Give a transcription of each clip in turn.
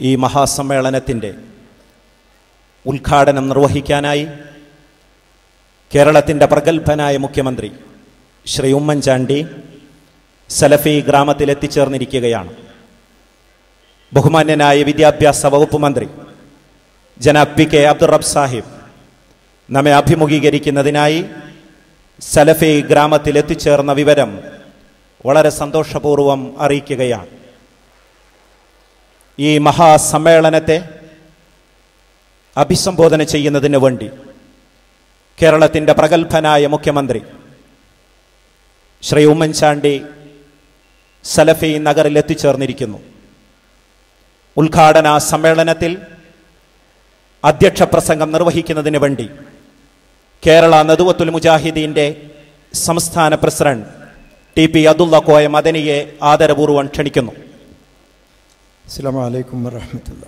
ഈ മഹാസമ്മേളനത്തിന്റെ ഉദ്ഘാടനം നിർവഹിക്കാനായി കേരളത്തിന്റെ പ്രഗത്ഭനായ മുഖ്യമന്ത്രി ശ്രീ ഉമ്മൻചാണ്ടി സലഫി ഗ്രാമത്തിൽ എത്തിച്ചേർന്നിരിക്കുകയാണ് ബഹുമാന്യനായ വിദ്യാഭ്യാസ വകുപ്പ് മന്ത്രി ജനാബ് പി കെ അബ്ദുറബ് സാഹിബ് നമ്മെ അഭിമുഖീകരിക്കുന്നതിനായി സലഫി ഗ്രാമത്തിൽ എത്തിച്ചേർന്ന വിവരം വളരെ സന്തോഷപൂർവം അറിയിക്കുകയാണ്. ഈ മഹാസമ്മേളനത്തെ അഭിസംബോധന ചെയ്യുന്നതിന് വേണ്ടി കേരളത്തിന്റെ പ്രഗത്ഭനായ മുഖ്യമന്ത്രി ശ്രീ ഉമ്മൻചാണ്ടി സലഫി നഗറിൽ എത്തിച്ചേർന്നിരിക്കുന്നു. ഉദ്ഘാടന സമ്മേളനത്തിൽ അധ്യക്ഷ പ്രസംഗം നിർവഹിക്കുന്നതിന് വേണ്ടി കേരള നദുവത്തുൽ മുജാഹിദീന്റെ സംസ്ഥാന president T P Abdulla Koya മദനിയെ ആദരപൂർവം ക്ഷണിക്കുന്നു. അസ്സാം വലൈക്കും വറഹമത്തുള്ള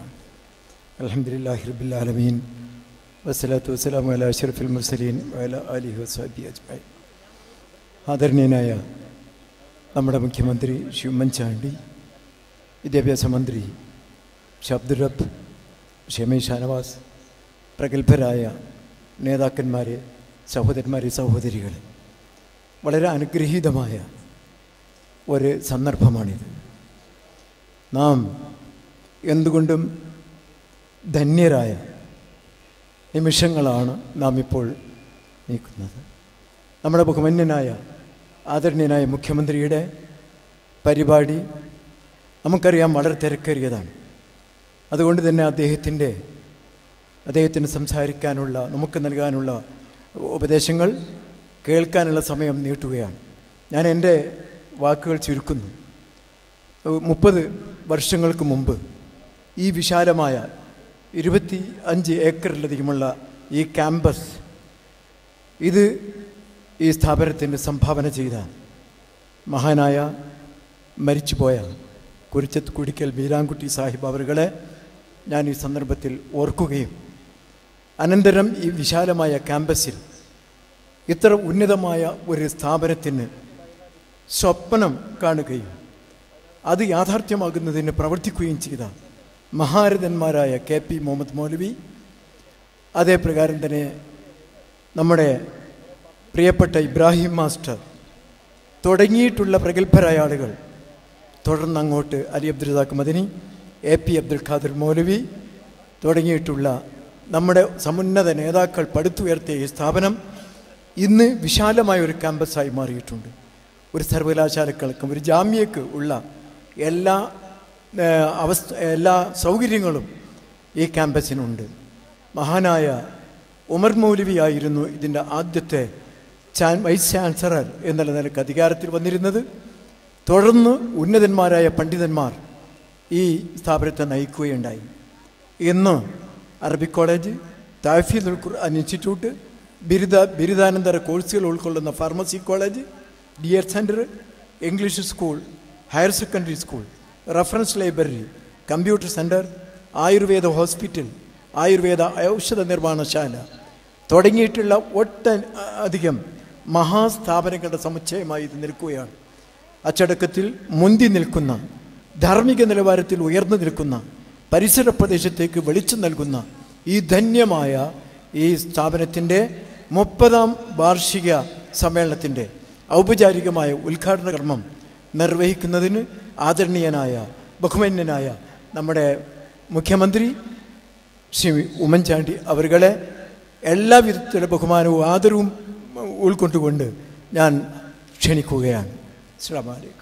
അലഹമുല്ലാഹി റബുല്ലാലമീൻ വസ്സലാത്തു വസ്സലാമു അല അഷറഫുൽ മുർസലീൻ വല അലി വസാബി അജ്മായി ആദരണീയനായ നമ്മുടെ മുഖ്യമന്ത്രി ശ്രീ ഉമ്മൻചാണ്ടി വിദ്യാഭ്യാസ മന്ത്രി ഷി അബ്ദുറബ് ഷെമി ഷാനവാസ് പ്രഗത്ഭരായ നേതാക്കന്മാരെ സഹോദരന്മാരെ സഹോദരികളെ വളരെ അനുഗ്രഹീതമായ ഒരു സന്ദർഭമാണിത്. നാം എന്തുകൊണ്ടും ധന്യരായ നിമിഷങ്ങളാണ് നാം ഇപ്പോൾ നീക്കുന്നത്. നമ്മുടെ ബഹുമന്യനായ ആദരണീയനായ മുഖ്യമന്ത്രിയുടെ പരിപാടി നമുക്കറിയാം വളരെ തിരക്കേറിയതാണ്. അതുകൊണ്ട് തന്നെ അദ്ദേഹത്തിന്റെ അദ്ദേഹത്തിന് സംസാരിക്കാനുള്ള നമുക്ക് നൽകാനുള്ള ഉപദേശങ്ങൾ കേൾക്കാനുള്ള സമയം നീട്ടുകയാണ്. ഞാൻ എന്റെ വാക്കുകൾ ചുരുക്കുന്നു. മുപ്പത് വർഷങ്ങൾക്ക് മുമ്പ് ഈ വിശാലമായ ഇരുപത്തി അഞ്ച് ഏക്കറിലധികമുള്ള ഈ ക്യാമ്പസ് ഇത് ഈ സ്ഥാപനത്തിന് സംഭാവന ചെയ്ത മഹാനായ മരിച്ചുപോയ കുരിച്ചത്ത് കുടിക്കൽ ബീരാൻകുട്ടി സാഹിബ് അവരുകളെ ഞാൻ ഈ സന്ദർഭത്തിൽ ഓർക്കുകയും അനന്തരം ഈ വിശാലമായ ക്യാമ്പസിൽ ഇത്ര ഉന്നതമായ ഒരു സ്ഥാപനത്തിന് സ്വപ്നം കാണുകയും അത് യാഥാർത്ഥ്യമാകുന്നതിന് പ്രവർത്തിക്കുകയും ചെയ്ത മഹാരഥന്മാരായ കെ പി മുഹമ്മദ് മൗലവി അതേപ്രകാരം തന്നെ നമ്മുടെ പ്രിയപ്പെട്ട ഇബ്രാഹിം മാസ്റ്റർ തുടങ്ങിയിട്ടുള്ള പ്രഗത്ഭരായ ആളുകൾ തുടർന്ന് അങ്ങോട്ട് അലി അബ്ദുൽ റസാഖ് മദനി എ പി അബ്ദുൽ ഖാദർ മൗലവി തുടങ്ങിയിട്ടുള്ള നമ്മുടെ സമുന്നത നേതാക്കൾ പടുത്തുയർത്തിയ ഈ സ്ഥാപനം ഇന്ന് വിശാലമായ ഒരു ക്യാമ്പസായി മാറിയിട്ടുണ്ട്. ഒരു സർവകലാശാലകൾക്കും ഒരു ജാമ്യക്ക് ഉള്ള എല്ലാ അവസ്ഥ എല്ലാ സൗകര്യങ്ങളും ഈ ക്യാമ്പസിനുണ്ട്. മഹാനായ ഉമർ മൗലവിയായിരുന്നു ഇതിന്റെ ആദ്യത്തെ ചാൻ വൈസ് ചാൻസലർ എന്നുള്ള നിലയ്ക്ക് അധികാരത്തിൽ വന്നിരുന്നത്. തുടർന്ന് ഉന്നതന്മാരായ പണ്ഡിതന്മാർ ഈ സ്ഥാപനത്തെ നയിക്കുകയുണ്ടായി. ഇന്ന് Arabic college Thafeedul Quran institute ബിരുദ ബിരുദാനന്തര കോഴ്സുകൾ ഉൾക്കൊള്ളുന്ന pharmacy college D Ed centre English school higher secondary school reference library computer centre Ayurveda hospital Ayurveda ഔഷധ നിർമ്മാണശാല തുടങ്ങിയിട്ടുള്ള ഒട്ട അധികം മഹാസ്ഥാപനങ്ങളുടെ സമുച്ചയമായി ഇത് നിൽക്കുകയാണ്. അച്ചടക്കത്തിൽ മുന്തി നിൽക്കുന്ന ധാർമ്മിക നിലവാരത്തിൽ ഉയർന്നു നിൽക്കുന്ന പരിസര പ്രദേശത്തേക്ക് വെളിച്ചം നൽകുന്ന ഈ ധന്യമായ ഈ സ്ഥാപനത്തിന്റെ മുപ്പതാം വാർഷിക സമ്മേളനത്തിന്റെ ഔപചാരികമായ ഉദ്ഘാടന കർമ്മം നിർവഹിക്കുന്നതിന് ആദരണീയനായ ബഹുമാന്യനായ നമ്മുടെ മുഖ്യമന്ത്രി ശ്രീ ഉമ്മൻചാണ്ടി അവരുകളെ എല്ലാ വിധത്തിലുള്ള ബഹുമാനവും ആദരവും ഉൾക്കൊണ്ടുകൊണ്ട് ഞാൻ ക്ഷണിക്കുകയാണ്. അസ്സാം